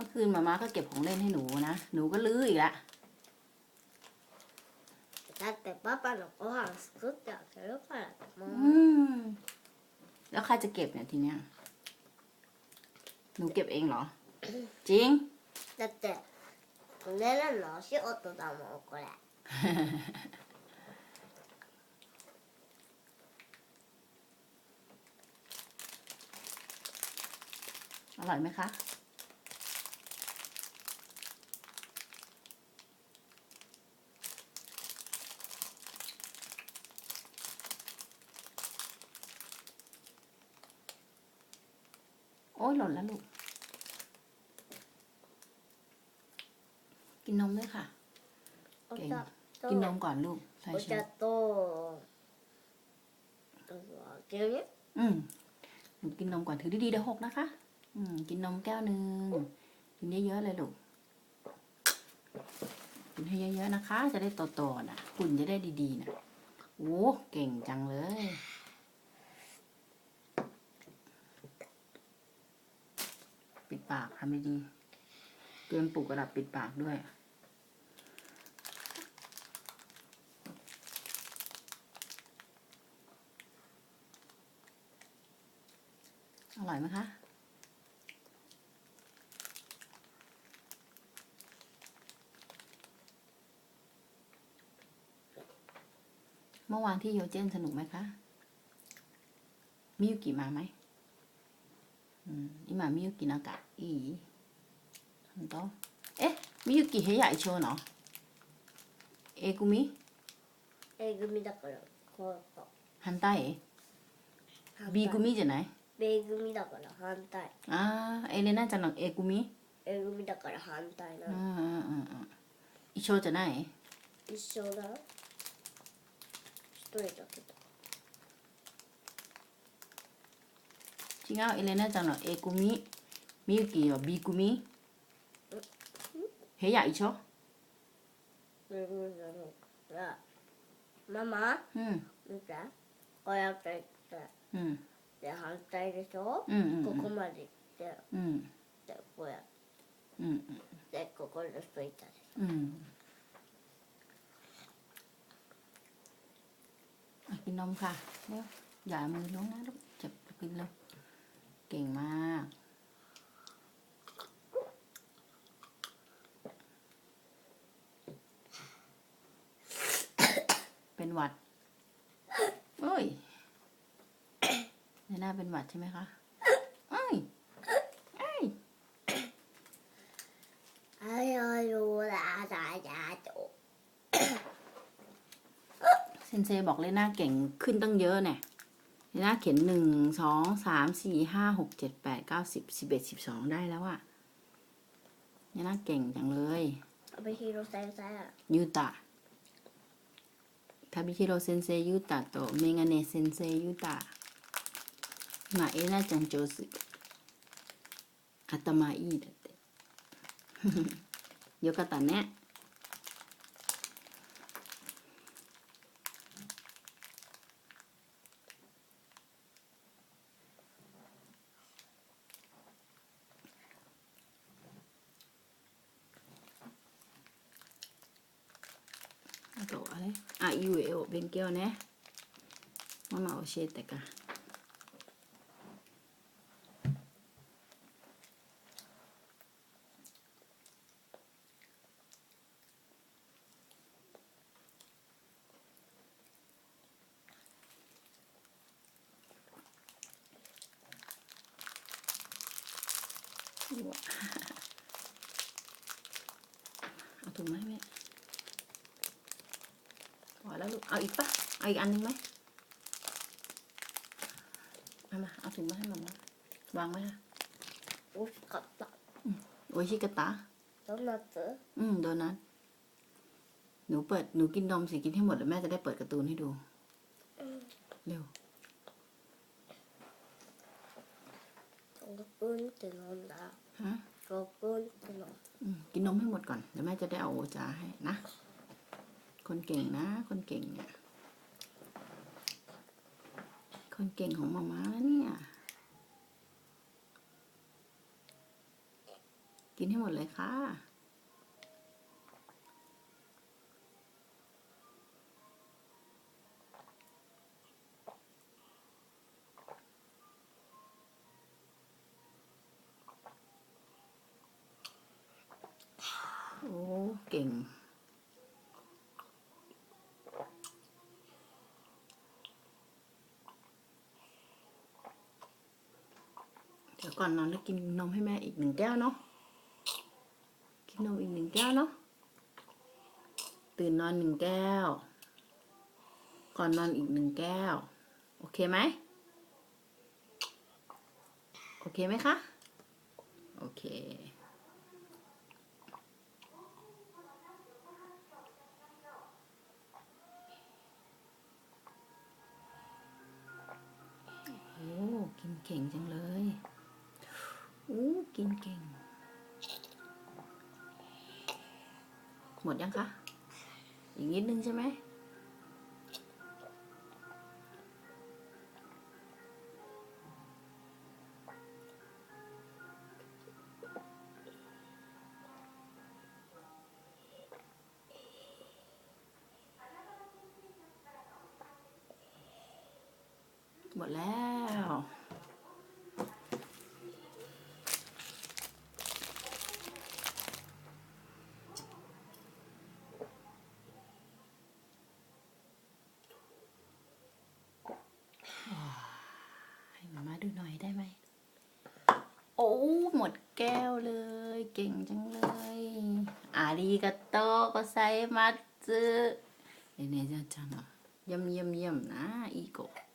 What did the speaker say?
มื่อคืนหมาม่าก็เก็บของเล่นให้หนูนะ หนูก็ลื้ออีกละ だってパパのご飯作ってあげるからだも อื ん ม แล้วใครจะเก็บเนี่ยทีเนี้ย หนูเก็บเองเหรอ จริง だって寝るのお仕事だもんこれ อร่อยไหมคะ โอ้ยหล่นแล้วลูก กินนมด้วยค่ะ เก่ง กินนมก่อนลูก ใช่ใช่อืมหนูกินนมก่อนถือดีๆเดี๋ยวหกนะคะ อืม กินนมแก้วหนึ่งกินเยอะๆเลยลูก กินให้เยอะๆนะคะ จะได้โตๆนะหุ่นจะได้ดีๆนะโอ้เก่งจังเลย ทำดีๆเตรียมปลูกกระดับปิดปากด้วย อร่อยไหมคะเมื่อวานที่โยเจนสนุกไหมคะ มิยุกิมาไหม อืม今ミユキなんかいい？本当え？ミユキ部屋一緒の？A 組 A 組だからこうと反対？反対。B 組じゃない？B 組だから反対。あーエレナちゃんの A 組 A 組だから反対なの。うんうんうんうん。一緒じゃない？一緒だ。一人だけど chingao elena chẳng chano e kumi miyuki yo bi kumi he ya icho mama 응 진짜 거약 때 응. 내 한자에서 응, 그거만 있대요. 응. 내 거야. 응. 내 그걸로 써 있다. 응. Cái nông kha, dạ mưa lớn nó rất chụp pin luôn. เก่งมาก เป็นหวัดเฮ้ยในหน้าเป็นหวัดใช่ไหมคะเฮ้ยเฮ้ยไอ้ยรู้ละสายยาจเซนเซบอกเลยหน้าเก่งขึ้นตั้งเยอะเนี่ย เลน่าเขียนหนึ่งสองสามสี่ห้าหกเจ็ดแปดเก้าสิบสิบเอ็ดสิบสองได้แล้วอะเลน่าเก่งจังเลย 阿部寛先生 ยูตะทาบิฮิโรเซนเซยูตะโตเมงาเนเซนเซยูตะมาเอน่าจังโจสึอัตมาอีだってよかったね とあれ？あうえを勉強ね。ママ教えたか อแล้วลูก เอาอีกปะเอาอีกอันนึงไหมเอามา เอาถุงมาให้มาม่าวางไหมฮะอุ้맛있 갔 다. โอ้ยชิกระตาโดนัทะ도 넛. อืมโดนัทหนูเปิด หนูกินนมสิ กินให้หมดแล้วแม่จะได้เปิดการ์ตูนให้ดู เร็ว 조금 넣는 다. 응? 조금 넣. อืมกินนมให้หมดก่อน เดี๋ยวแม่จะได้เอาโอจาให้นะ คนเก่งนะ คนเก่งเนี่ย คนเก่งของมาม่านะเนี่ย กินให้หมดเลยค่ะโอ้ เก่ง เดี๋ยว ก่อนนอนได้วกินนมให้แม่อีกหนึ่งแก้วเนาะ กินนมอีกหนึ่งแก้วเนาะ ตื่นนอนหนึ่งแก้ว ก่อนนอนอีกหนึ่งแก้ว โอเคไหม โอเคไหมคะ โอเคโอ้กินเก่งจังเลย กินเก่ง หมดยังคะ อีกนิดนึงใช่ไหมหมดแล้ว ให้มามาดูหน่อยได้ไหม โอ้หมดแก้วเลย เก่งจังเลยอารีกาโตโกไซมัตสึเนเนจะจังอะเยี่ยมเยี่ยมเยี่ยมนะอีโกะ